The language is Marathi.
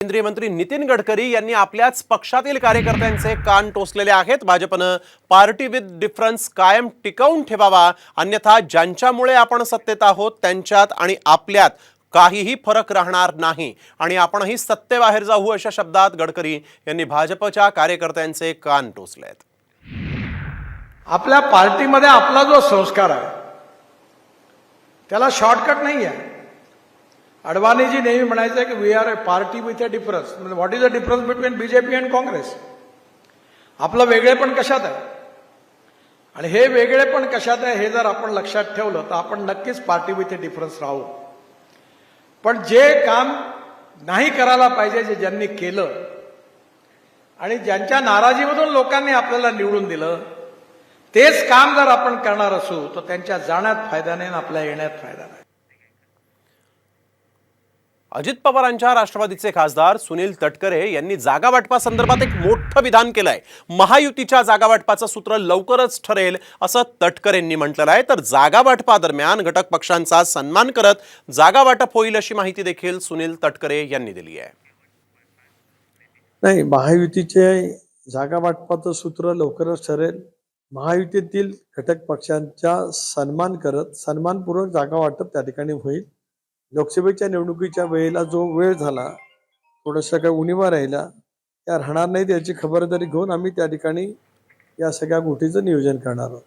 केंद्रीय मंत्री नितीन गडकरी यांनी आपल्याच पक्षातील कार्यकर्त्यांचे कान टोचलेले आहेत. भाजपनं पार्टी विथ डिफरन्स कायम टिकवून ठेवावा अन्यथा ज्यांच्यामुळे आपण सत्तेत आहोत त्यांच्यात आणि आपल्यात काहीही फरक राहणार नाही. आणि आपणही सत्तेबाहेर जाऊ अशा शब्दात गडकरी यांनी भाजपच्या कार्यकर्त्यांचे कान टोचले आहेत. आपल्या पार्टीमध्ये आपला जो संस्कार आहे त्याला शॉर्टकट नाही आहे अडवाणीजी नेहमी म्हणायचं की we are a party with a difference म्हणजे what is a difference between BJP and Congress आपलं वेगळेपण कशात आहे? आणि हे वेगळेपण कशात आहे हे जर आपण लक्षात ठेवलं तर आपण नक्कीच पार्टी विथ अ डिफरन्स राहू. पण जे काम नाही करायला पाहिजे जे ज्यांनी केलं आणि ज्यांच्या नाराजीमधून लोकांनी आपल्याला निवडून दिलं तेच काम जर आपण करणार असू तर त्यांच्या जाण्यात फायदा नाही आणि आपल्या येण्यात फायदा नाही. अजित पवारांच्या राष्ट्रवादीचे खासदार सुनील तटकरे यांनी जागा वाटपासंदर्भात एक मोठं विधान केलंय. महायुतीच्या जागा वाटपाचं सूत्र लवकरच ठरेल असं तटकरेंनी म्हटलेलं आहे. तर जागा वाटपादरम्यान घटक पक्षांचा सन्मान करत जागा वाटप होईल अशी माहिती देखील सुनील तटकरे यांनी दिली आहे. नाही महायुतीचे जागा वाटपाचं सूत्र लवकरच ठरेल. महायुतीतील घटक पक्षांचा सन्मान करत सन्मानपूर्वक जागा वाटप त्या ठिकाणी होईल. लोकसभेच्या निवडणुकीच्या वेळेला जो वेळ झाला थोडासा काय उणीवा राहिला त्या राहणार नाहीत याची खबरदारी घेऊन आम्ही त्या ठिकाणी या सगळ्या गोष्टीचं नियोजन करणार आहोत.